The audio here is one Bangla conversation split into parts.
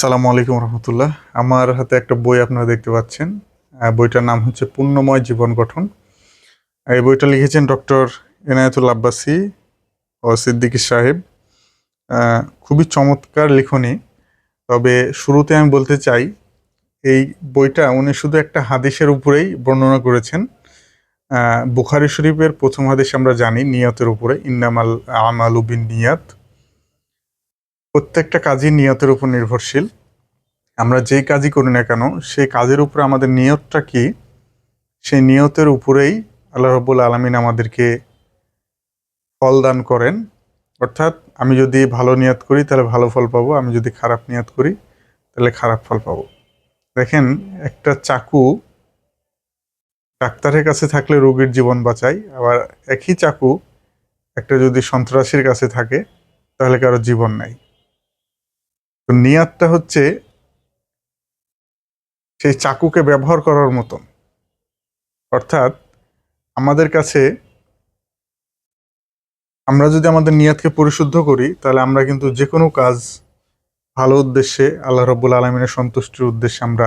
সালামু আলাইকুম রহমতুল্লাহ। আমার হাতে একটা বই আপনারা দেখতে পাচ্ছেন। বইটার নাম হচ্ছে পূর্ণময় জীবন গঠন। এই বইটা লিখেছেন ডক্টর এনায়তুল আব্বাসি ও সিদ্দিকী সাহেব। খুবই চমৎকার লিখনী। তবে শুরুতে আমি বলতে চাই, এই বইটা উনি শুধু একটা হাদিসের উপরেই বর্ণনা করেছেন। বুখারি শরীফের প্রথম হাদিস আমরা জানি, নিয়তের উপরে, ইন্নামাল আমাল উবিন নিয়াত। প্রত্যেকটা কাজই নিয়তের উপর নির্ভরশীল। আমরা যেই কাজই করি না কেন, সেই কাজের উপরে আমাদের নিয়তটা কি? সেই নিয়তের উপরেই আল্লাহ রব্বুল আলমিন আমাদেরকে ফল দান করেন। অর্থাৎ আমি যদি ভালো নিয়াত করি, তাহলে ভালো ফল পাবো। আমি যদি খারাপ নিয়াত করি, তাহলে খারাপ ফল পাবো। দেখেন, একটা চাকু ডাক্তারের কাছে থাকলে রোগীর জীবন বাঁচায়। আবার একই চাকু একটা যদি সন্ত্রাসীর কাছে থাকে, তাহলে কারও জীবন নাই। তো নিয়াতটা হচ্ছে সেই চাকুকে ব্যবহার করার মতন। অর্থাৎ আমাদের কাছে আমরা যদি আমাদের নিয়াতকে পরিশুদ্ধ করি, তাহলে আমরা কিন্তু যে কোনো কাজ ভালো উদ্দেশ্যে আল্লাহ রব্বুল আলমিনের সন্তুষ্টির উদ্দেশ্যে আমরা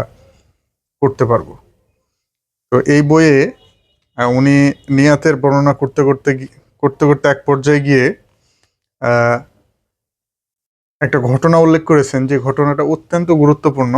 করতে পারব। তো এই বইয়ে উনি নিয়াতের বর্ণনা করতে করতে করতে করতে এক পর্যায়ে গিয়ে একটা ঘটনা উল্লেখ করেছেন যে ঘটনাটা অত্যন্ত গুরুত্বপূর্ণ।